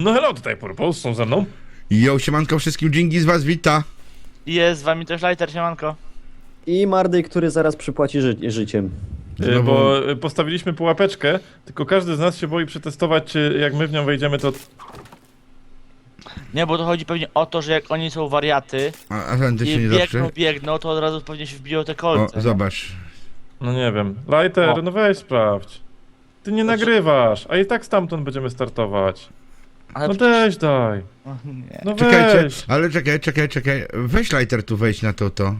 No hello, tutaj Purpose, są ze mną. Jo, siemanko wszystkim, Dżingi z was wita. Jest z wami też Lighter, siemanko. I Mardy, który zaraz przypłaci ży życiem. Znowu- Bo y, postawiliśmy pułapeczkę, tylko każdy z nas się boi przetestować, czy jak my w nią wejdziemy, to... Nie, bo to chodzi pewnie o to, że jak oni są wariaty A, a i się nie biegną, zawsze. biegną, to od razu pewnie się wbiją te O, kolce. nie? zobacz. No nie wiem. Lighter, O. no weź sprawdź. Ty nie nagrywasz, a i tak stamtąd będziemy startować. Ale No przecież- też daj. O, nie. No Czekajcie, weź. ale czekaj, czekaj, czekaj. Weź lighter tu wejść na to, to.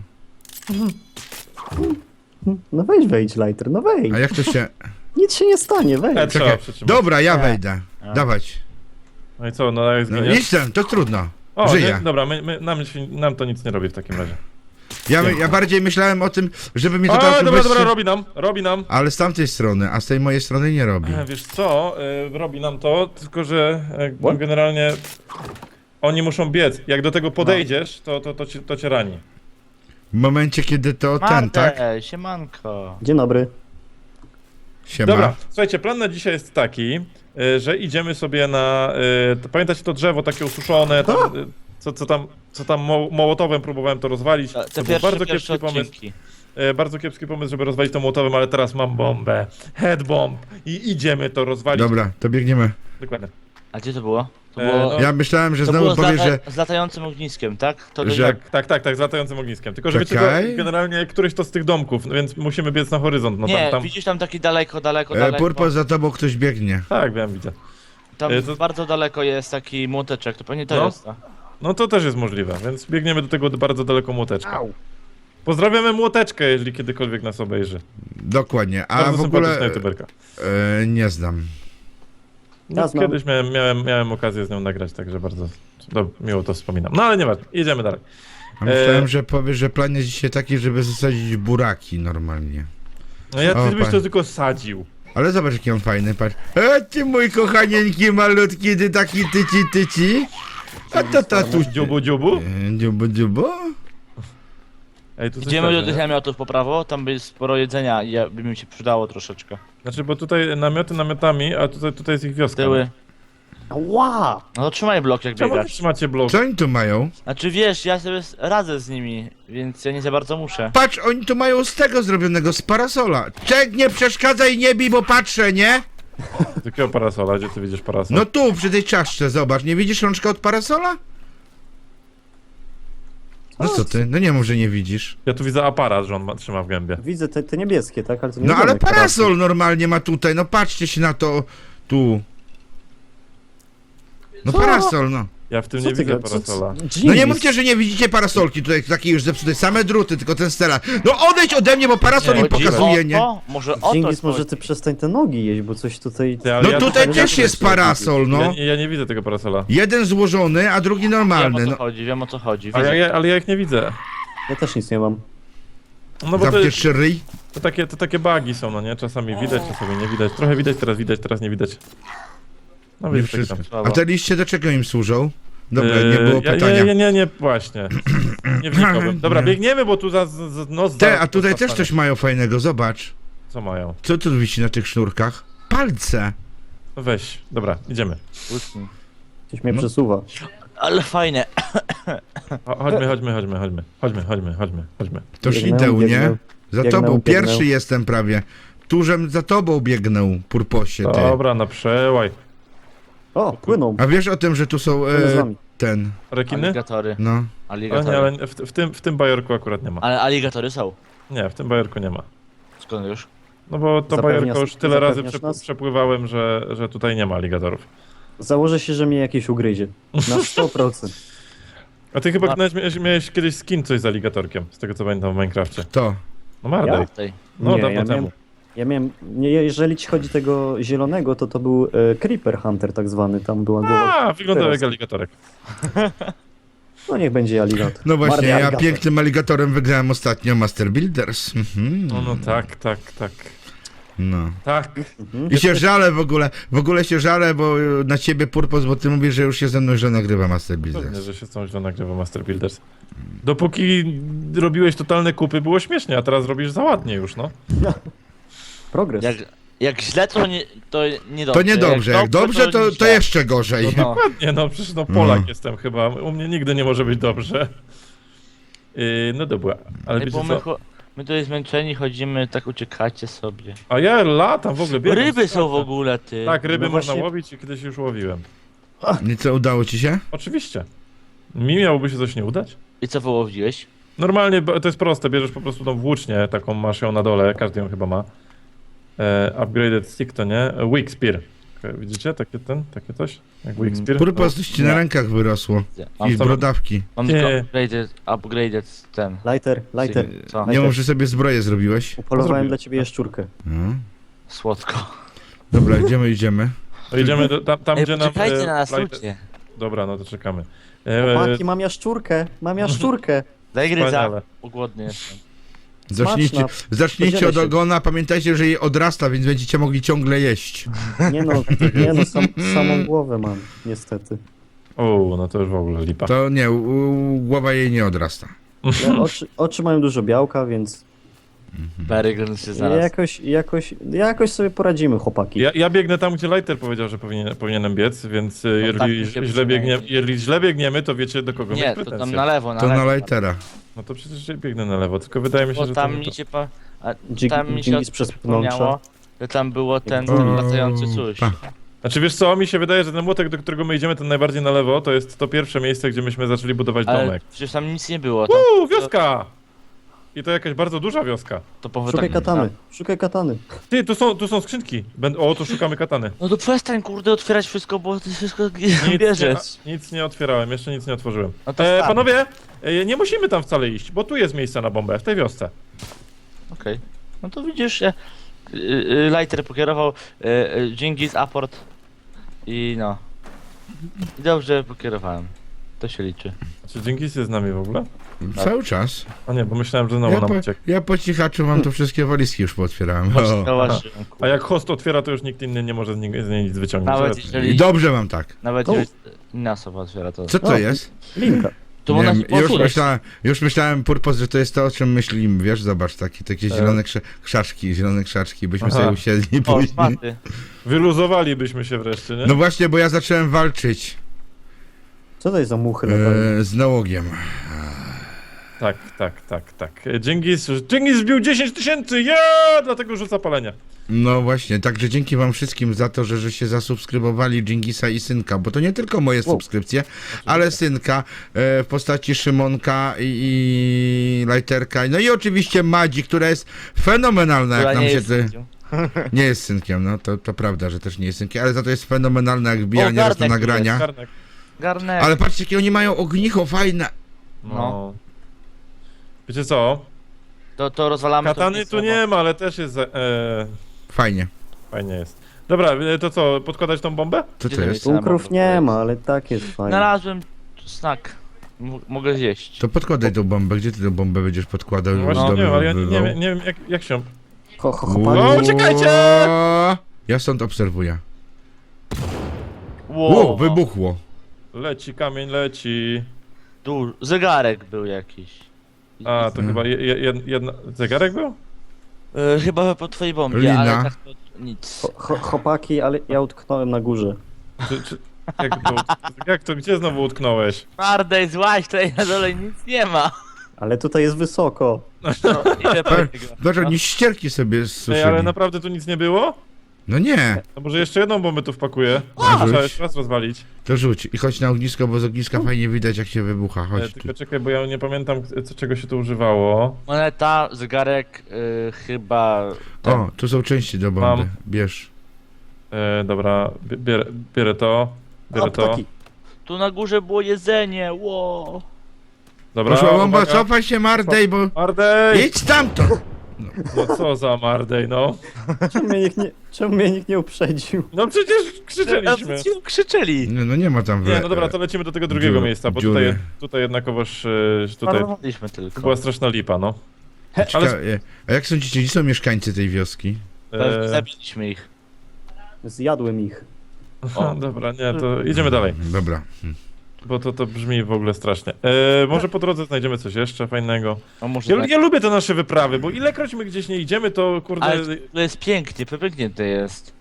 No wejdź, wejdź, Lighter, no wejdź. A jak to się... Nic się nie stanie, wejdź. E, trzeba Czekaj. przytrzymać. Dobra, ja Nie. wejdę. A. Dawać. No i co, no jak No, zginiesz? idź tam, to trudno. O, Żyję. nie, dobra, my, my, nam, się, nam to nic nie robi w takim razie. Ja, ja bardziej myślałem o tym, żeby mnie to A, tam dobra, wystrzy- dobra, robi nam, robi nam. Ale z tamtej strony, a z tej mojej strony nie robi. E, Wiesz co, e, robi nam to, tylko że e, What? generalnie oni muszą biec. Jak do tego podejdziesz, to, to, to, cię, to cię rani. W momencie, kiedy to ten, tak? siemanko. Dzień dobry. Siema. Dobra, słuchajcie, plan na dzisiaj jest taki, e, że idziemy sobie na. e, to Pamiętacie to drzewo takie ususzone, tam, e, co, co tam, co tam mo mołotowem próbowałem to rozwalić. Te To był pierwsze, bardzo pierwsze kiepski pomysł. odcinki. E, Bardzo kiepski pomysł, żeby rozwalić to mołotowem, ale teraz mam bombę. Head bomb. I idziemy to rozwalić. Dobra, to biegniemy. Dokładnie. A gdzie to było? To E, było, no, Ja myślałem, że to znowu powiesz, lata, że... z latającym ogniskiem, tak? To Że- Tak, tak, tak, tak, z latającym ogniskiem. Tylko, że wiecie, to generalnie któryś to z tych domków, no więc musimy biec na horyzont. No Nie, tam, tam. widzisz tam taki daleko, daleko, E, daleko. Purpo, za tobą ktoś biegnie. Tak, wiem, widzę. Tam e, to- bardzo daleko jest taki młoteczek, to pewnie to No. jest. to. No to też jest możliwe, więc biegniemy do tego bardzo daleko młoteczka. Pozdrawiamy młoteczkę, jeżeli kiedykolwiek nas obejrzy. Dokładnie. A Bardzo w ogóle youtuberka. e, nie znam. No, Ja znam. kiedyś miałem, miałem, miałem okazję z nią nagrać, także bardzo do, miło to wspominam. No ale nieważne, idziemy dalej. A myślałem, E, że powiesz, że plan jest dzisiaj taki, żeby zasadzić buraki normalnie. No ja O, ty byś pan. to tylko sadził. Ale zobacz jaki on fajny, patrz. E, ty mój kochanieńki malutki, ty taki tyci tyci. A to tatuś. Dziubu, dziubu. E, Dziubu, dziubu. Ej, tu coś Idziemy do leży, tych nie? namiotów po prawo, tam by sporo jedzenia i ja- by mi się przydało troszeczkę. Znaczy, bo tutaj namioty namiotami, a tutaj, tutaj jest ich wioska. Tyły. Ła! No to trzymaj blok jak Czemu wy biegasz. trzymacie blok? Co oni tu mają? Znaczy wiesz, ja sobie s- radzę z nimi, więc ja nie za bardzo muszę. Patrz, oni tu mają z tego zrobionego, z parasola. Czek, nie przeszkadzaj, nie bij, bo patrzę, nie? Takiego parasola, gdzie ty widzisz parasol? No tu, przy tej czaszce, zobacz. Nie widzisz rączka od parasola? No co ty? No nie mów, że nie widzisz. Ja tu widzę aparat, że on ma, trzyma w gębie. Widzę te, te niebieskie, tak? Ale to nie No ale parasol normalnie ma tutaj, no patrzcie się na to. Tu. No Co? parasol, no. Ja w tym Co nie widzę parasola. co- No nie mówcie, że nie widzicie parasolki tutaj, takiej już zepsutej, same druty, tylko ten stela. No odejdź ode mnie, bo parasol Nie, mi chodzi pokazuje, o nie? to? Może o to Dżingis, może ty przestań te nogi jeść, bo coś tutaj... Ty, ale No ja tutaj ja- też ja- jest parasol, no. Ja, ja nie widzę tego parasola. Jeden złożony, a drugi Wiem o normalny, co no. chodzi, wiem o co chodzi. Ale Widzę. ja, ale ja ich nie widzę. Ja też nic nie mam. No bo to, Zawdziesz ryj. to, takie, to takie bugi są, no nie? Czasami widać, czasami nie widać. Trochę widać, teraz widać, teraz nie widać. No Nie wszystko. Słabo. A te liście do czego im służą? Dobra, nie było ja, pytania. Nie, nie, nie, nie, właśnie. Nie wnikałbym. Dobra, biegniemy, bo tu za, za, za no za, Te, a tutaj też coś mają fajnego, zobacz. Co mają? Co tu wisi na tych sznurkach? Palce. No Weź, dobra, idziemy. Coś mnie No. przesuwa. Ale fajne. Cho- Chodźmy, chodźmy, chodźmy, chodźmy. Chodźmy, chodźmy, chodźmy, chodźmy. Toż Biegnę, idę, nie? biegnę. Za biegnę, tobą, biegnę. pierwszy jestem prawie. Tużem za tobą biegnę, purposie ty. Dobra, na przełaj. O, płyną. A wiesz o tym, że tu są Płyną z e, nami. ten, Rekiny? Aligatory. no. Ale Aligatory. nie, ale w, w, tym, w tym bajorku akurat nie ma. Ale aligatory są. Nie, w tym bajorku nie ma. Skąd już? No bo to Zapewniasz- bajorko już tyle razy zapewniasz przep nas? przepływałem, że, że tutaj nie ma aligatorów. Założę się, że mnie jakieś ugryzie. Na 100%. A ty chyba nawet miałeś, miałeś kiedyś skin coś z aligatorkiem, z tego co pamiętam w Minecrafcie. To. No Mardej. Ja? Tej. No Nie, dawno ja temu. Ja miałem... Nie, jeżeli ci chodzi tego zielonego, to to był e, Creeper Hunter tak zwany. Tam była głowa. A, wyglądał Teraz. jak aligatorek. No niech będzie aligator. No właśnie, Mardy ja aligator. pięknym aligatorem wygrałem ostatnio Master Builders. Mhm. No, no tak, tak, tak. No. Tak. Mhm. I się żalę w ogóle, w ogóle się żalę, bo na ciebie purpos, bo ty mówisz, że już się ze mną źle nagrywa Master Pewnie, Builders. że się z tą źle nagrywa Master Builders. Dopóki robiłeś totalne kupy, było śmiesznie, a teraz robisz za ładnie już, no. Progres. Jak, Jak źle, to nie, to niedobrze. To niedobrze, jak dobrze, to, to jeszcze gorzej. No, Nie no, przecież no Polak No. jestem chyba. U mnie nigdy nie może być dobrze. Yy, no dobra, ale Ej, wiecie bo my, co? cho- my tu zmęczeni chodzimy, tak uciekacie sobie. A ja latam w ogóle, biegam. Ryby są w ogóle, ty. Tak, ryby No można właśnie- łowić i kiedyś już łowiłem. I co, udało ci się? Oczywiście. Mi miałoby się coś nie udać? I co wyłowiłeś? Normalnie to jest proste, bierzesz po prostu tą włócznię, taką masz ją na dole, każdy ją chyba ma. E, upgraded stick to nie? E, Weak spear. Okej, Widzicie takie ten, takie coś? Jak weak spear? Purpos coś ci na rękach wyrosło. Mam, I z to- brodawki. mam Nie. tylko upgraded, upgraded ten. Lighter, lighter. Co? Nie mów, że sobie zbroję zrobiłeś. Upolowałem dla ciebie jaszczurkę. No. Słodko. Dobra, idziemy, idziemy. To idziemy do, tam, tam Ej, gdzie nam... poczekajcie e, na nas, ludzie. Dobra, no to czekamy. E, Chłopaki, mam jaszczurkę, mam jaszczurkę. Daj gryza, Wspaniale. głodny jestem. Zacznijcie, zacznijcie od ogona, pamiętajcie, że jej odrasta, więc będziecie mogli ciągle jeść. Nie no, nie no, sam, samą głowę mam, niestety. O, no to już w ogóle lipa. To nie, u, u, głowa jej nie odrasta. Oczy, oczy mają dużo białka, więc Berrygon się znalazł. jakoś, jakoś, jakoś sobie poradzimy, chłopaki. Ja, ja biegnę tam, gdzie Lighter powiedział, że powinien, powinienem biec, więc e, jeżeli, tak mi się źle biegniemy, jeżeli źle biegniemy, to wiecie do kogo Nie, mieć to tam na lewo, na To lewo. na lightera. No to przecież ja biegnę na lewo, tylko wydaje mi się, Bo że to tam nie mi to. się pa... A, Dżing- tam mi się przez przypomniało, że tam było ten, ten O, latający coś. pa. Znaczy wiesz co, mi się wydaje, że ten młotek, do którego my idziemy, ten najbardziej na lewo, to jest to pierwsze miejsce, gdzie myśmy zaczęli budować Ale domek. przecież tam nic nie było. Tam, Uuu, wioska! I to jakaś bardzo duża wioska. to powód Szukaj tak- katany, szukaj katany. Ty, tu są, tu są skrzynki. Będ o, to szukamy katany. No to przestań kurde otwierać wszystko, bo ty wszystko nie, bierzesz. nic nie otwierałem, jeszcze nic nie otworzyłem. No to E, wstań. panowie, e, nie musimy tam wcale iść, bo tu jest miejsce na bombę, w tej wiosce. Okej. No to widzisz, ja, y, y, Lighter pokierował y, y, Dżingis aport i no. I dobrze pokierowałem. To się liczy. Czy Dziękis jest z nami w ogóle? Cały czas. A nie, bo myślałem, że znowu Ja nam po, uciekł. ja po cichaczu mam tu wszystkie walizki już pootwierałem. O. zauważyłem, A kurde. jak host otwiera, to już nikt inny nie może z, niej- z niej nic wyciągnąć. Nawet Ale- I jeżeli, dobrze mam tak. nawet O. jeżeli inna osoba otwiera to. Co to O. jest? Linka. To się już, myślałem, już myślałem, Purpos, że to jest to, o czym myślimy. Wiesz, zobacz, takie, takie E. zielone krze, krzaczki, zielone krzaczki, byśmy Aha. sobie usiedli O, później. szmaty. Wyluzowalibyśmy się wreszcie, nie? No właśnie, bo ja zacząłem walczyć Co to jest za muchy e, z nałogiem. Tak, tak, tak, tak. Dżingis, Dżingis wbił 10 tysięcy, ja! Dlatego rzuca palenie. No właśnie, także dzięki wam wszystkim za to, że, że się zasubskrybowali Dżingisa i Synka, bo to nie tylko moje Wow. subskrypcje, ale Synka e, w postaci Szymonka i, i Lajterka, no i oczywiście Madzi, która jest fenomenalna, Która jak nam nie się... jest Ty... Nie jest synkiem, no to, to prawda, że też nie jest synkiem, ale za to jest fenomenalna, jak nieraz do Garnek tu nagrania. Karnek. Garnek. Ale patrzcie, jakie oni mają ognicho fajne. No. Wiecie co? To, to rozwalamy to Katany tu nie ma, ale też jest... za- E, Fajnie. fajnie jest. Dobra, e, to co, podkładać tą bombę? Co Gdzie to to jest? jest? Bunkrów nie ma, ale tak jest fajnie. Znalazłem snack. M mogę zjeść. To podkładaj tą bombę. Gdzie ty tę bombę będziesz podkładał? No właśnie, nie wiem, ale ja nie, zdobywał? wiem- nie wiem jak, jak się... Ho, ho, O, uciekajcie! Ja stąd obserwuję. Wow. Wow, wybuchło. Leci, kamień leci. Du zegarek był jakiś. A, to Mhm. chyba je, je, jed- jedna... Zegarek był? E, chyba po twojej bombie, Lina. ale tak to nic. Ho, ho, chłopaki, ale ja utknąłem na górze. Czy, czy, jak, to, jak to, gdzie znowu utknąłeś? Twardej, złaś, tutaj na dole nic nie ma. Ale tutaj jest wysoko. No, idę po niego. Zobacz, oni ścierki sobie Ej, suszyli. ale naprawdę tu nic nie było? No nie, No może jeszcze jedną bombę tu wpakuję. A, Trzeba rzuć. jeszcze raz rozwalić. to rzuć. I chodź na ognisko, bo z ogniska fajnie widać, jak się wybucha. E, Chodź tu. tylko czekaj, bo ja nie pamiętam co, czego się tu używało. Moneta, zegarek, y, chyba... ten. O, tu są części do bomby. Mam. Bierz. E, dobra, bi- bierę, bierę to. Biorę to. Tu na górze było jedzenie, wow. Dobra, Poszła bomba, uwaga. cofaj się Mardej, bo... Mardej! Idź stamtąd! No co za Mardej, no. Czemu mnie nikt nie, czemu mnie nikt nie uprzedził? No przecież krzyczeliśmy. A, ci krzyczeli. Nie, no nie ma tam... Nie, we- no dobra, to lecimy do tego drugiego dziury, miejsca, bo dziury. tutaj, tutaj jednakowoż e, tutaj Parowaliśmy to tylko. była straszna lipa, no. Cieka- ale- e, A jak sądzicie, gdzie są mieszkańcy tej wioski? Pewnie E, Zabiliśmy ich. Zjadłem ich. O. dobra, nie, to idziemy dalej. Dobra. Bo to, to brzmi w ogóle strasznie. E, może po drodze znajdziemy coś jeszcze fajnego. No może Ja, ja lubię te nasze wyprawy, bo ilekroć my gdzieś nie idziemy, to kurde... Ale to jest pięknie, pięknie to jest.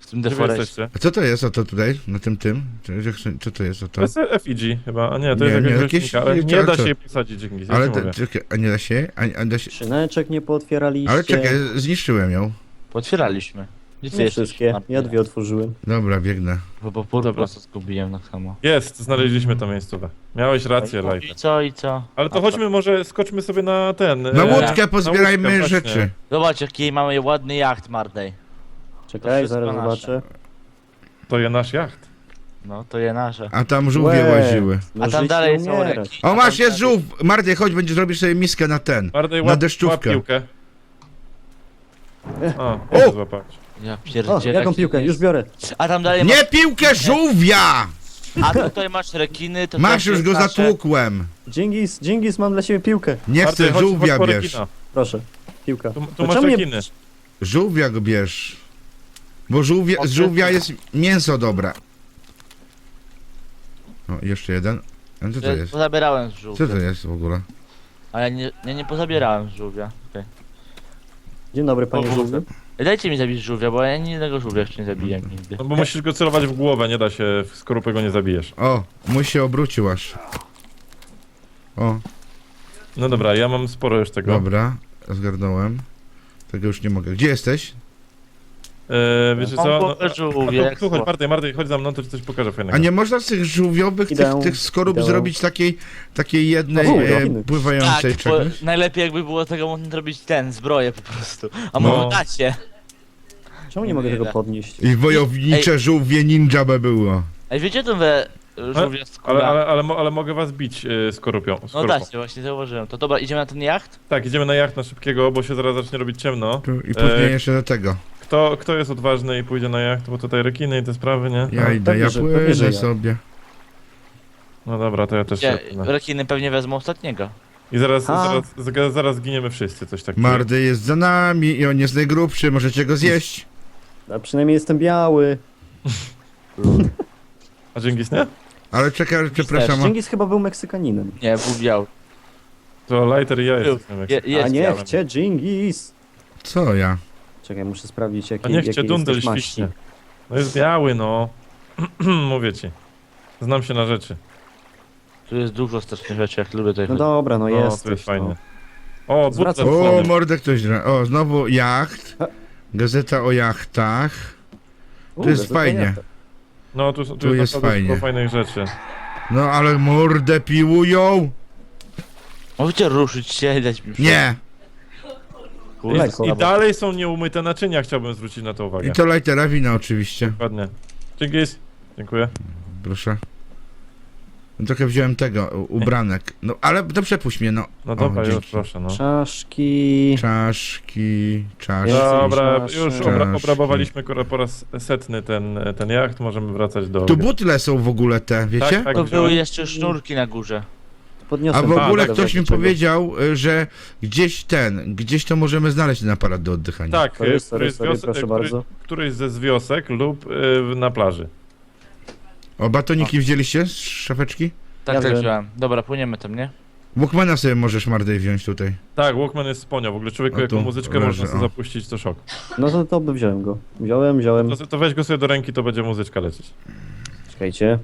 W tym Gdzie wy deforeście. jesteście? A co to jest oto tutaj, na tym tym? Czy- Co to jest To oto? jest FIG chyba, a nie, to Nie, jest nie, jakaś jakieś- roślinka, ale nie, nie da ale się to- jej posadzić dzięki, ja Ale, ci to, mówię. czekaj, a nie da się? A, a da się? Skrzyneczek nie pootwieraliście. Ale czekaj, zniszczyłem ją. Potwieraliśmy. Jesteś? wszystkie, ja dwie otworzyłem. Dobra, biegnę. Bo po po Dobra. prostu zgubiłem tak samo. Jest, znaleźliśmy to miejscówę. Miałeś rację, I Light. co, i co? Ale to A chodźmy może, skoczmy sobie na ten... Na e, łódkę pozbierajmy łódkę, właśnie. rzeczy. Zobacz jaki mamy ładny jacht, Mardej. Czekaj, wszystko zaraz nasze. zobaczę. To jest nasz jacht. No, to je nasze. A tam żółwie Łe. łaziły. No A tam żyć dalej nie są reki. O, masz, jest dalej- żółw! Marty, chodź, będziesz robić sobie miskę na ten. Na łap, deszczówkę. łap piłkę. O, O! o! złapać. Ja O, pierdzielę. jaką piłkę? Już biorę. A tam dalej masz... Nie piłkę żółwia! A tutaj masz rekiny, to Masz też już jest go nasze. zatłukłem. Dżingis, Dżingis, mam dla ciebie piłkę. Nie chcę, chodź- żółwia chodź po bierz. rekina. Proszę, piłka. Tu, tu No masz czemu nie- rekiny. Żółwia go bierz. Bo żółwia, z żółwia jest mięso dobre. O, jeszcze jeden. A co to Ja jest? Pozabierałem z Co żółwia. to jest w ogóle? Ale nie, nie, nie pozabierałem z żółwia. Okej. Dzień dobry, panie O, żółwiu. Dajcie mi zabić żółwia, bo ja jednego żółwia jeszcze nie zabiłem nigdy. No bo musisz go celować w głowę, nie da się, w skorupę go nie zabijesz. O, mój się obrócił aż. O, No dobra, ja mam sporo już tego. dobra, zgarnąłem. Tego już nie mogę. Gdzie jesteś? E, wiecie co? No, a, a słowo. Marty, Marty, chodź za mną, to ci coś pokażę fajnego. A nie można z tych żółwiowych, tych, tych skorup idę. zrobić takiej, takiej jednej O, e, pływającej Tak, bo czegoś? najlepiej jakby było tego można zrobić ten, zbroję po prostu. A No. może dacie. Czemu nie mogę tego podnieść? I wojownicze żółwie ninja by było. Ej, wiecie tą we żółwia skóra? Ale, ale, ale, mo- ale mogę was bić e, skorupią. No skorupą. dacie, właśnie zauważyłem. To dobra, idziemy na ten jacht? Tak, idziemy na jacht na szybkiego, bo się zaraz zacznie robić ciemno. Tu, I później E, jeszcze do tego. Kto, kto jest odważny i pójdzie na jacht, bo tutaj rekiny i te sprawy, nie? Ja No, idę, pewnie, ja że- pewnie, że płynę ja. sobie. No dobra, to ja też Gdzie się rekiny pewnie wezmą ostatniego. I zaraz, A. zaraz, zaraz, zaraz giniemy wszyscy, coś takiego. Mardy jest za nami i on jest najgrubszy, możecie go zjeść. A przynajmniej jestem biały. A Dżingis nie? Ale czekaj, przepraszam. a- Dżingis chyba był Meksykaninem. Nie, był biały. To Lighter i ja Był. jesteśmy. Je, A jest nie, biały. chcie Dżingis. Co ja? Czekaj, muszę sprawdzić A jaki, niech cię jakiej dundel jesteś maści. świśnie. No jest biały, no. Mówię ci. Znam się na rzeczy. Tu jest dużo strasznych rzeczy, jak lubię tutaj No chodzić. dobra, no No, jest. to jest fajnie. O, Zwracam- O, wchłony. mordę ktoś dra. O, znowu jacht. Gazeta o jachtach. To jest fajnie. No, tu, tu, Tu jest naprawdę fajnie. sporo fajnych rzeczy. No ale mordę piłują. Możecie ruszyć się i dać mi Nie. Kurde. I, I dalej są nieumyte naczynia, chciałbym zwrócić na to uwagę. I to lightera wina oczywiście. Dokładnie. Dżingis, dziękuję. Proszę. No, Trochę wziąłem tego, u- ubranek. No ale to przepuść mnie, no. No O, dobra, już dzięki. proszę, no. Czaszki. Czaszki, czaszki. Dobra, już obra Czaszki. obrabowaliśmy po raz setny ten, ten jacht, możemy wracać do... Tu butle są w ogóle te, wiecie? Tak, tak. To wziąłem. były jeszcze sznurki na górze. Podniosłem. A w A, ogóle tak, ktoś mi dlaczego? powiedział, y, że gdzieś ten, gdzieś to możemy znaleźć ten aparat do oddychania. Tak, Sorry, e, sorry, sorry, wiosek, proszę który, bardzo. któryś ze z wiosek lub e, na plaży. O, batoniki wzięliście z szafeczki? Tak, Ja tak wiem. wziąłem. Dobra, płyniemy tam, nie? Walkmana sobie możesz Mardej wziąć tutaj. Tak, Walkman jest sponią, w ogóle człowieku, jaką muzyczkę leży, można sobie o. zapuścić, to szok. No to, to by wziąłem go. Wziąłem, wziąłem. To, to weź go sobie do ręki, to będzie muzyczka lecieć. Czekajcie.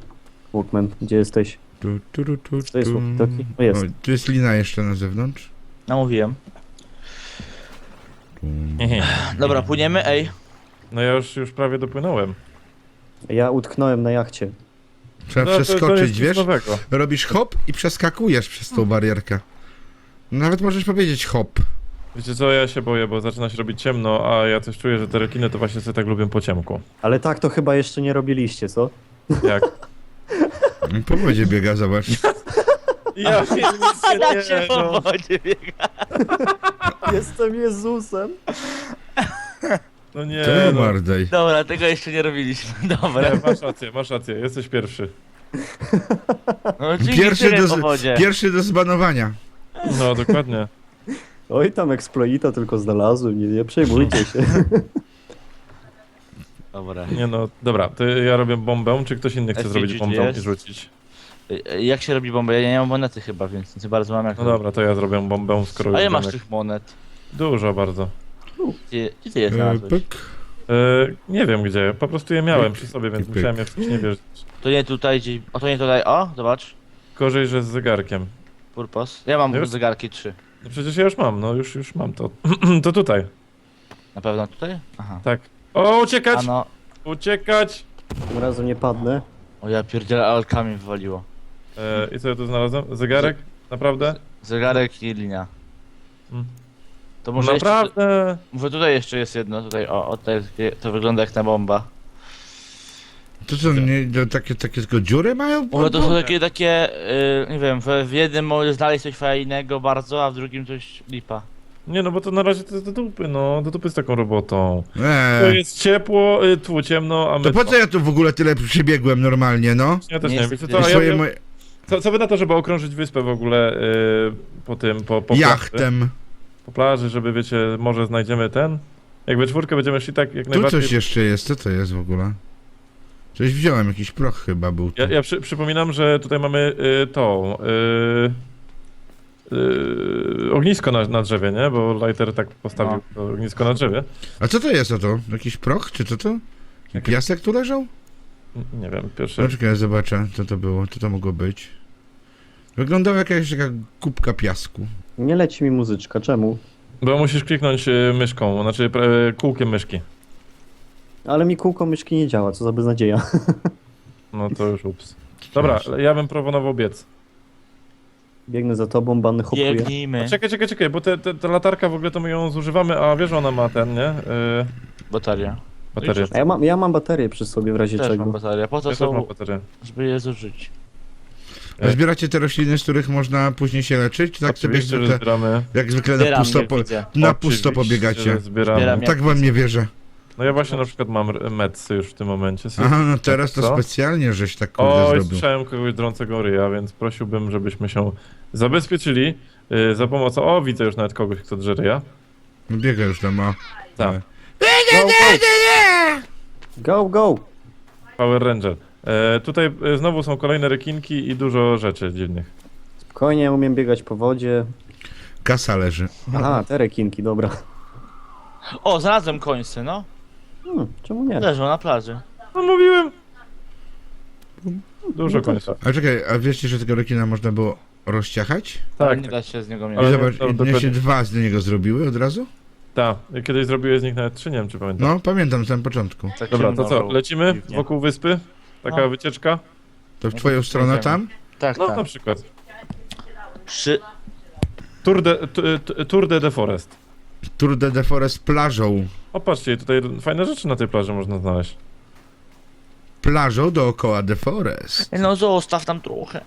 Walkman, gdzie jesteś? Tu, tu, tu, tu, To jest tu. walkie-talkie? O, jest. O, tu jest lina jeszcze na zewnątrz. Namówiłem. Tu. Dobra, płyniemy, ej. No ja już, już prawie dopłynąłem. Ja utknąłem na jachcie. Trzeba No, to, to przeskoczyć, wiesz? nowego. Robisz hop i przeskakujesz przez tą barierkę. Nawet możesz powiedzieć hop. Wiecie co, ja się boję, bo zaczyna się robić ciemno, a ja coś czuję, że te rekiny to właśnie sobie tak lubią po ciemku. Ale tak to chyba jeszcze nie robiliście, co? Jak? Po wodzie biega, zobacz. Ja nic się Ja się nie, po no. wodzie biega. Jestem Jezusem. no nie, To no. Dobra, tego jeszcze nie robiliśmy. Dobra. Nie, masz rację, masz rację, jesteś pierwszy. No, Pierwszy tyle do, po z- wodzie. pierwszy do zbanowania. No, dokładnie. Oj, tam exploita tylko znalazłem, nie, nie przejmujcie się. Dobra. Nie no, dobra, to ja robię bombę, czy ktoś inny chce zrobić bombę jest? i rzucić? Y, Jak się robi bombę? Ja nie mam monety chyba, więc nie bardzo mam jak No dobra, to ja zrobię bombę, skoro A już masz wiem, jak- tych monet? Dużo bardzo. Gdzie, gdzie ty je E, znalazłeś? pyk. E, nie wiem gdzie, po prostu je miałem przy sobie, więc pyk, musiałem je wcześniej wierzyć. To nie tutaj, gdzie... O, to nie tutaj, o, zobacz. Gorzej, że z zegarkiem. Purpos. Ja mam Już? zegarki trzy. No przecież ja już mam, no już, już mam to. to tutaj, Na pewno tutaj? Aha. tak. O, uciekać! A no. Uciekać! Tym razem nie padnę. O ja pierdzielę, ale kamień wywaliło. E, I co ja tu znalazłem? Zegarek? Naprawdę? Zegarek i linia. Mm. To może jeszcze... Naprawdę? Może tutaj jeszcze jest jedno, tutaj, o, o tutaj, jest takie- to wygląda jak ta bomba. To co, nie, to takie, takie tylko dziury mają? Może to są takie, takie, y, nie wiem, w, w jednym może znaleźć coś fajnego bardzo, a w drugim coś lipa. Nie no, bo to na razie to jest do dupy, no. Do dupy z taką robotą. To Eee, jest ciepło, y, tu ciemno, a my... to po co ja tu w ogóle tyle przybiegłem normalnie, no? Ja też Nie nie, wiem. Wiecie co, a ja, Swoje moje... co, co wy na to, żeby okrążyć wyspę w ogóle y, po tym, po, po plaży? Jachtem. Po plaży, żeby wiecie, może znajdziemy ten? Jak we czwórkę będziemy szli tak jak Tu najbardziej... coś jeszcze jest, co to jest w ogóle? Coś wziąłem, jakiś proch chyba był tu. Ja, ja przy, przypominam, że tutaj mamy y, tą... Y, y, ognisko na, na drzewie, nie? Bo Lighter tak postawił to ognisko na drzewie. A co to jest o to? Jakiś proch, czy co to? Piasek tu leżał? Nie wiem, pierwsze... No czekaj, ja zobaczę, co to było, co to mogło być. Wyglądała jakaś taka kubka piasku. Nie leci mi muzyczka, czemu? Bo musisz kliknąć y, myszką, znaczy pra- kółkiem myszki. Ale mi kółko myszki nie działa, co za beznadzieja. No to już ups. Dobra, ja bym proponował biec. Biegnę za tobą, banny hopuje. Biegnijmy. Czekaj, czekaj, czekaj, bo te, te, ta latarka w ogóle to my ją zużywamy, a wiesz, że ona ma ten, nie? Yy, Bateria. baterię. A ja mam, ja mam baterię przy sobie w razie Też mam czego. bateria. Po co Ja też mam są, baterię. żeby je zużyć? A zbieracie te rośliny, z których można później się leczyć? Czy tak sobie jak Oczywiście, że zwykle, zbieramy. jak zwykle na Zbieram, pusto, nie po, widzę. na pusto Oczywiście, pobiegacie? Zbieramy. Zbieram. Tak wam nie wierzę. No ja właśnie na przykład mam medsy już w tym momencie. Aha, no teraz to Co? specjalnie żeś tak kurde Oj, zrobił. słyszałem kogoś drącego ryja, więc prosiłbym, żebyśmy się zabezpieczyli yy, za pomocą... O, widzę już nawet kogoś, kto drze ryja. No Biega już tam, o. Tak. Go, go! Power Ranger. E, tutaj e, znowu są kolejne rekinki i dużo rzeczy dziwnych. Spokojnie, umiem biegać po wodzie. Kasa leży. Aha, te rekinki, dobra. O, znalazłem końce, no. Hmm, czemu nie? Leżą na plaży. No mówiłem! Dużo No końców. A czekaj, a wiecie, że tego rekina można było rozciachać? Ale Tak, nie tak. da się z niego Ale mieć. nie, zobacz, to dokładnie. się dwa z niego zrobiły od razu? Tak, ja kiedyś zrobiłem z nich nawet trzy, nie wiem czy pamiętam. No, pamiętam na samym początku. Tak Dobra, to co, lecimy Dziwnie. wokół wyspy? Taka No. wycieczka? To w No twoją stronę tam? Tak, No tak. na przykład. Przy... Tour de, t- t- Tour de, de Forest. Tour de de Forest plażą. O patrzcie, tutaj fajne rzeczy na tej plaży można znaleźć. Plażą dookoła de Forest. No zostaw tam trochę.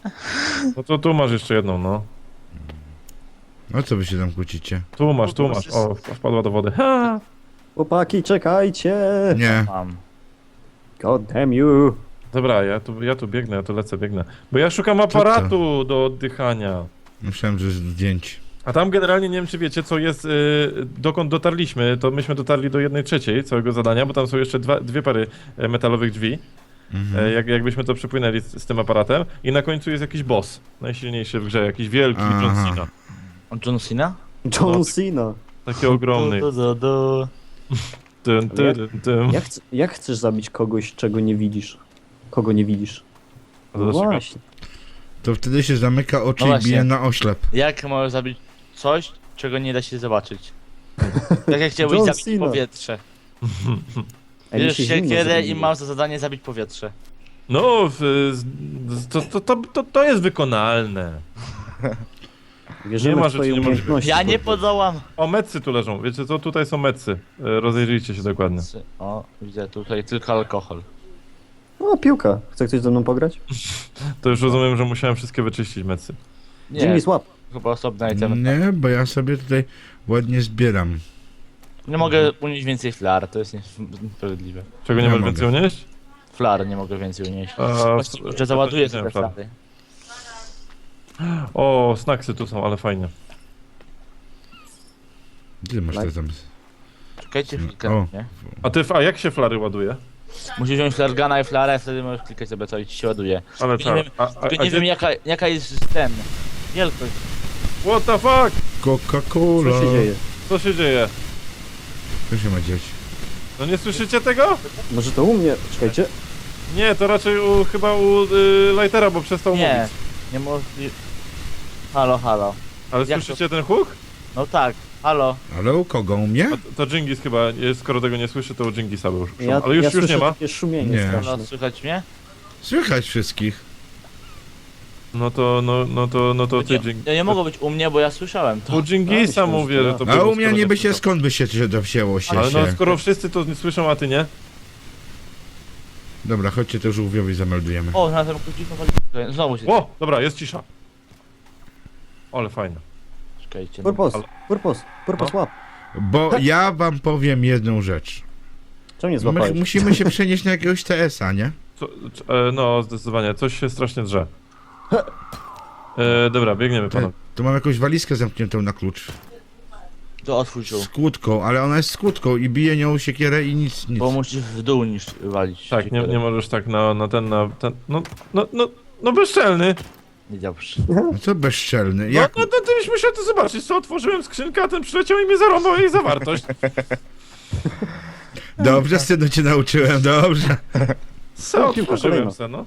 No to tu masz jeszcze jedną, no. O co wy się tam kłócicie? Tu masz, tu masz. O, wpadła do wody. Ha! Chłopaki, czekajcie! Nie. Mam. God damn you! Dobra, ja tu, ja tu biegnę, ja tu lecę, biegnę. Bo ja szukam aparatu do oddychania. Myślałem, że zdjęć. A tam generalnie nie wiem, czy wiecie, co jest, y, dokąd dotarliśmy, to myśmy dotarli do jednej trzeciej całego zadania, bo tam są jeszcze dwa, dwie pary e, metalowych drzwi, Mhm. e, jak, jakbyśmy to przepłynęli z, z tym aparatem i na końcu jest jakiś boss, najsilniejszy w grze, jakiś wielki John Aha. Cena, On John Cena? John No. Cena! taki ogromny. Du, du, du, du. Dyn, dyn, dyn, dyn. Jak, jak chcesz zabić kogoś, czego nie widzisz? Kogo nie widzisz? No właśnie. To wtedy się zamyka oczy No i bije na oślep. Jak możesz zabić coś, czego nie da się zobaczyć? Tak jak chciałbyś John zabić Cena. powietrze. Ej, mi Bierzesz się zimno siekierę i zrobiło. masz za zadanie zabić powietrze. No, w, z- to, to, to, to, to jest wykonalne. Wierzymy nie ma w twoje rzeczy niemożliwych. umiejętności. Ja nie podołam. O, mecy tu leżą, wiecie co, tutaj są mecy, E, rozejrzyjcie się dokładnie. O, widzę tutaj tylko alkohol. O, piłka. Chce ktoś ze mną pograć? To już rozumiem, że musiałem wszystkie wyczyścić mecy. Nie, Dzięki, słab. Chyba. Nie, bo ja sobie tutaj ładnie zbieram. Nie mogę unieść więcej flar, to jest niesprawiedliwe. Czego nie masz mogę. więcej unieść? Flar nie mogę więcej unieść. A, Właściwie, że załaduję nie wiem, flary. O, snacksy tu są, ale fajnie. Gdzie masz te Tak. tam? Czekajcie O. chwilkę, nie? A ty, a jak się flary ładuje? Musisz wziąć flargana i flarę, wtedy możesz klikać sobie co i ci się ładuje. Ale Nie tak. wiem, A, a, Tylko a nie wiem jaka, jaka jest ten. Wielkość. What the fuck? Coca-Cola. Co się dzieje? Co się dzieje? Co się ma dziać? No nie słyszycie tego? Może to u mnie? Czekajcie. Nie, to raczej u, chyba u y, Lightera, bo przestał Nie. mówić. Nie możli... Halo, halo. Ale Jak słyszycie ten huk? No tak, halo. Ale u kogo? U mnie? To, to Jingis chyba, e, skoro tego nie słyszy, to u Jingisa był szum. Ja, Ale już, ja już nie słyszę ma. takie szumienie Nie. Halo, słychać mnie? Słychać wszystkich. No to, no, no to, no to ty Nie, Jing... nie, mogło być u mnie, bo ja słyszałem to. U Jingisa A, myślę, mówię, że ja. to A było, u mnie skoro niby nie się słyszał. skąd by się to wzięło się. Ale no się. skoro wszyscy to nie słyszą, a ty nie? Dobra, chodźcie to żółwiowi zameldujemy. O, znalazłem kluczyk, no Znowu się... O, dobra, jest cisza. Ale fajne. Czekajcie. No. Purpos, Ale- purpos, purpos łap. Bo ja wam powiem jedną rzecz. Czemu nie My, złapałeś? musimy się przenieść na jakiegoś TS-a, nie? Co, c- e, no, zdecydowanie, coś się strasznie drze. E, dobra, biegniemy Te, panu. tu mam jakąś walizkę zamkniętą na klucz. To otwórz ją. Z kłódką, ale ona jest z kłódką i bije nią siekierę i nic, nic. Bo musisz w dół niż walić. Tak, nie, nie możesz tak na, na ten, na ten, no, no, no, no bezczelny. Nie dobrze. No co bezczelny. No, Jak... no to ty byś musiał to zobaczyć, co otworzyłem skrzynkę, a ten przyleciał i mi zarąbał jej zawartość. Dobrze, synu cię nauczyłem, dobrze. Co otworzyłem se, no?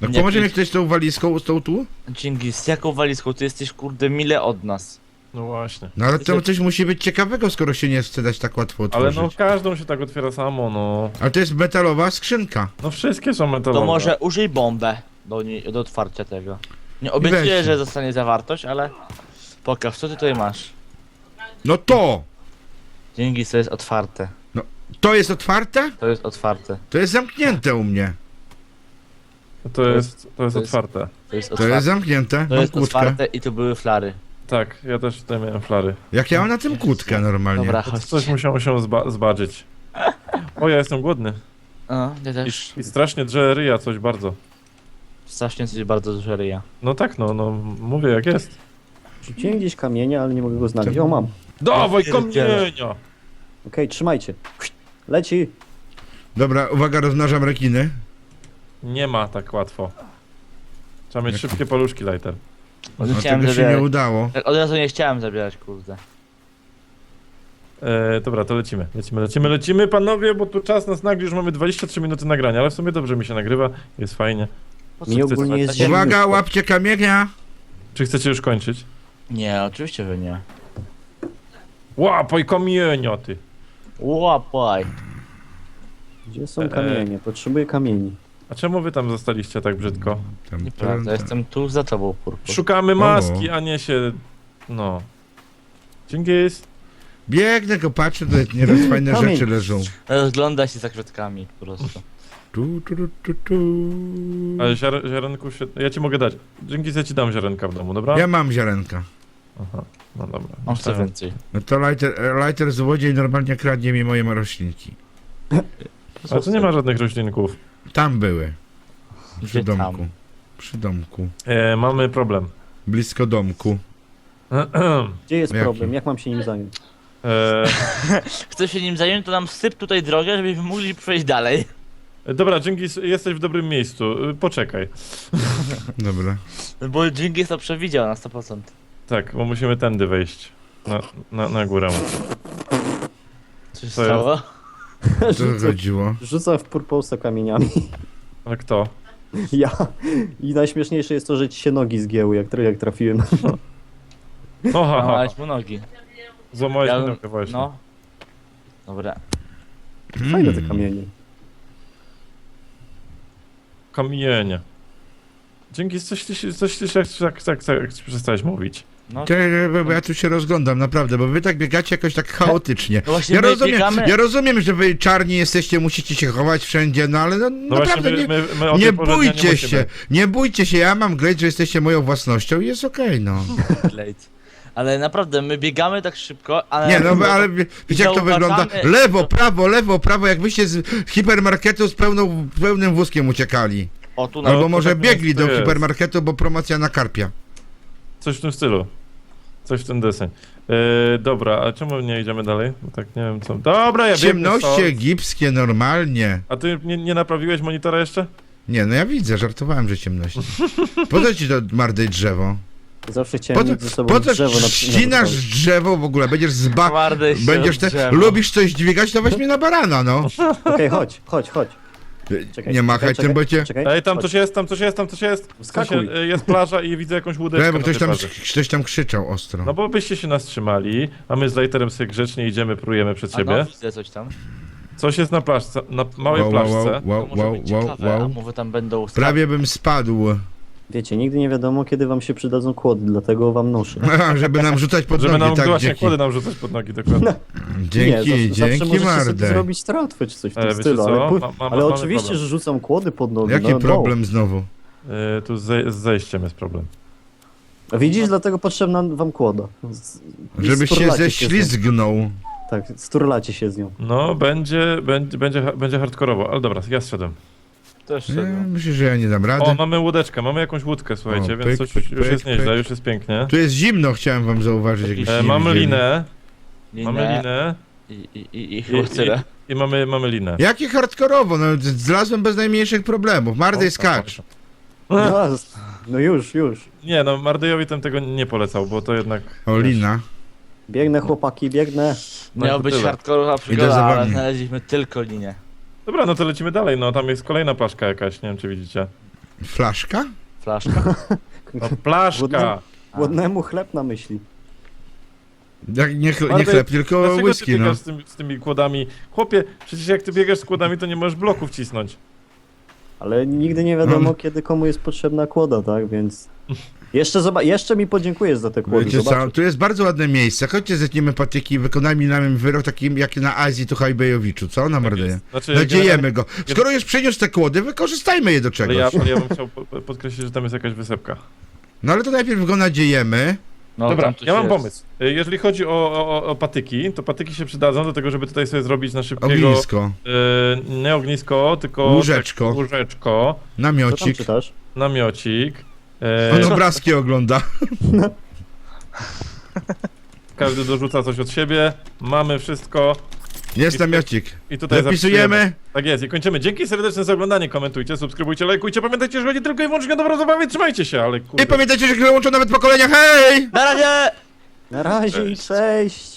No Nie, pomoże mi ktoś z tą walizką, z tą tu? Dzięki, z jaką walizką? Ty jesteś kurde mile od nas. No właśnie. No ale to coś musi być ciekawego, skoro się nie chce dać tak łatwo Ale otworzyć. no każdą się tak otwiera samo, no. Ale to jest metalowa skrzynka. No wszystkie są metalowe. To może użyj bombę do, niej, do otwarcia tego. Nie obiecuję, Weź. że zostanie zawartość, ale pokaż, co ty tutaj masz. No to! Dzięki, to jest otwarte. To jest otwarte? To jest otwarte. To jest zamknięte u mnie. To jest, to jest to jest- otwarte. To jest To otwarte. jest zamknięte. To Mam jest kłódkę. otwarte i tu były flary. Tak, ja też tutaj miałem flary. Jak ja mam na tym kłódkę normalnie. Dobra, chodź. Coś musiało się zba zbaczyć. O, ja jestem głodny. No, ja I, też I strasznie drze ryja coś bardzo. strasznie coś bardzo żeryja. No tak, no, no, mówię jak jest. Rzuciłem gdzieś kamienia, ale nie mogę go znaleźć. O, mam. Dawaj, pierdzielę. kamienia! Okej, trzymajcie. Leci. Dobra, uwaga, rozmnażam rekiny. Nie ma tak łatwo. Trzeba mieć Jak- szybkie paluszki, lighter. No chciałem tego się nie udało. Tak, Od razu nie chciałem zabierać, kurde. E, dobra, to lecimy, lecimy, lecimy, lecimy, panowie, bo tu czas nas nagli, już mamy 23 minuty nagrania, ale w sumie dobrze mi się nagrywa, jest fajnie. Po co Mi ogólnie jest. Uwaga, łapcie kamienia. Czy chcecie już kończyć? Nie, oczywiście, że nie. Łapaj kamienia, ty! Łapaj. Gdzie są E, kamienie? Potrzebuję kamieni. A czemu wy tam zostaliście tak brzydko? Tam, Nieprawda, jestem tu za tobą, purpur. Szukamy maski, a nie się... no... Dżingis! Biegnę go, patrzę, to nieraz fajne Kamień. rzeczy leżą. Rozgląda się za kwiatkami, po prostu. Tu, tu, tu, tu, tu. Ale ziar ziarenku się... ja ci mogę dać. Dżingis, ja ci dam ziarenka w domu, dobra? Ja mam ziarenka. Aha, no dobra. On chce Myślałem- więcej. No to lighter, lighter złodziej normalnie kradnie mi moje roślinki. Ale tu nie ma żadnych roślinków. Tam były. Przy Gdzie domku. tam? Przy domku. E, mamy problem. Blisko domku. Gdzie jest Jaki? problem? Jak mam się nim zająć? e, Chcesz się nim zająć, to nam syp tutaj drogę, żebyśmy mogli przejść dalej. dobra, Dżingis, jesteś w dobrym miejscu. Y, Poczekaj. Dobra. Bo Jingis to przewidział na 100%. Tak, bo musimy tędy wejść. Na, na, na górę. Co się To stało? Co Rzucam, chodziło? rzucam w purpolsa kamieniami. Ale kto? Ja. I najśmieszniejsze jest to, że ci się nogi zgięły, jak, jak trafiłem. No, ha, ha. Małeś mu nogi. Złamałeś Ja mi nogę właśnie. No. Dobra. Fajne te Mm. kamienie. Kamienie. Dzięki, coś ty, się- coś ty się tak, tak, tak, przestałeś mówić. No, bo- bo ja tu się rozglądam, naprawdę, bo wy tak biegacie jakoś tak chaotycznie. no właśnie Ja my rozumiem, biegamy... ja rozumiem, że wy czarni jesteście, musicie się chować wszędzie, no ale no, No naprawdę my, nie, my, my nie bójcie musimy. się, nie bójcie się, ja mam grać, że jesteście moją własnością i jest okej, no. Late. Ale naprawdę, my biegamy tak szybko, ale... Nie, no ale wie- wiecie jak to wygląda? Lewo, prawo, lewo, prawo, jakbyście z hipermarketu z pełną, pełnym wózkiem uciekali. O, tu na... Albo to może tak biegli do to jest. hipermarketu, bo promocja na karpia. Coś w tym stylu. Coś w ten deseń. Yy, dobra, a czemu nie idziemy dalej? Bo tak nie wiem co. Dobra, ja Ciemności egipskie normalnie. A ty nie, nie naprawiłeś monitora jeszcze? Nie, no ja widzę, żartowałem, że ciemności. Po co ci to mardej drzewo? Zawsze Po chciałem to, mieć ze sobą po to drzewo na ścinasz na- drzewo w ogóle, będziesz zba... Twarde się Będziesz te... drzewo. Lubisz coś dźwigać, to weź mnie na barana, no. Okej, chodź, chodź, chodź. Czekaj, Nie machaj czekaj, tym, bo cię... Czekaj, Ej, tam chodź. coś jest, tam coś jest, tam coś jest. W sensie, y, jest plaża i widzę jakąś łódeczkę Nie, bo na ktoś tej tam, plaży. ktoś tam krzyczał ostro. No bo byście się nas trzymali, a my z Lighterem sobie grzecznie idziemy, prujemy przed A no, siebie. widzę coś tam. Coś jest na plaszce, na małej wow, wow, plaszce. wow, To może wow, być wow, ciekawe, a wow. może tam będą... Prawie bym spadł, Wiecie, nigdy nie wiadomo, kiedy wam się przydadzą kłody, dlatego wam noszę. żeby nam rzucać pod Żeby nogi, nam tak, właśnie dzięki. kłody nam rzucać pod nogi, dokładnie. nie, Dzięki, zawsze, zawsze dzięki możecie sobie Mardę. zrobić tratwę czy coś w tym E, wiecie stylu, co? ale, Ma- ma- ale mamy oczywiście, problem. że rzucam kłody pod nogi. Jaki no, problem znowu? Y, tu z, z zejściem jest problem. No. A widzisz, dlatego potrzebna wam kłoda. Z- Żeby się sturlacie z nią. ześlizgnął. Tak, sturlacie się z nią. No, będzie, będzie, będzie, będzie hardkorowo, ale dobra, ja zszedłem. Też Nie, myślę, że ja nie dam O, rady. mamy łódeczkę, mamy jakąś łódkę, słuchajcie, O, więc pyk, coś pyk, już jest nieźle, pyk. już jest pięknie. Tu jest zimno, chciałem wam zauważyć, jakbyście E, nie mamy widzieli. linę, mamy linę I, i, i, i i, mamy, mamy linę. Jakie hardkorowo, no zlazłem bez najmniejszych problemów. Mardej O, skacz. o, o. No, z- no już, już. Nie, no Mardejowi tym tego nie polecał, bo to jednak... O, lina. Biegnę chłopaki, biegnę. No Miał to być tyle. hardkorowa Idę za przygoda, ale wami. znaleźliśmy tylko linię. Dobra, no to lecimy dalej, no tam jest kolejna plaszka jakaś, nie wiem czy widzicie. Flaszka? Flaszka. No plaszka! Głodnemu chleb na myśli. Jak, nie, chl- nie chleb, tylko Dlaczego ty whisky, no. biegasz z, tym, z tymi kłodami? Chłopie, przecież jak ty biegasz z kłodami, to nie możesz bloków cisnąć. Ale nigdy nie wiadomo, No. kiedy komu jest potrzebna kłoda, tak? Więc. Jeszcze, zoba- jeszcze mi podziękujesz za te kłody. Wiecie co, Zobaczysz. tu jest bardzo ładne miejsce. Chodźcie, zetniemy patyki i wykonajmy nam wyrok taki jak na Azji, tu Hajbejowiczu. Co na Mardeje? Znaczy, Nadziejemy go. Skoro już przyniósł te kłody, wykorzystajmy je do Ale ja, czegoś. ale ja bym chciał po- po- podkreślić, że tam jest jakaś wysepka. No ale to najpierw go nadziejemy. No, Dobra, ja mam jest. pomysł. Y, Jeżeli chodzi o, o, o patyki, to patyki się przydadzą do tego, żeby tutaj sobie zrobić na szybkiego... Ognisko, Y, nie ognisko, tylko... Łóżeczko. Tak, łóżeczko, Co tam namiocik. czytasz? namiocik. On Y, obrazki ogląda. każdy dorzuca coś od siebie. Mamy wszystko. Jest I- namiocik. I tutaj Zapisujemy. zapisujemy. Tak jest, i kończymy. Dzięki serdeczne za oglądanie. Komentujcie, subskrybujcie, lajkujcie. Pamiętajcie, że chodzi tylko i wyłącznie o dobrą zabawę. Trzymajcie się, ale kurde. I pamiętajcie, że łączą nawet pokolenia, hej! Na razie! Na razie i cześć!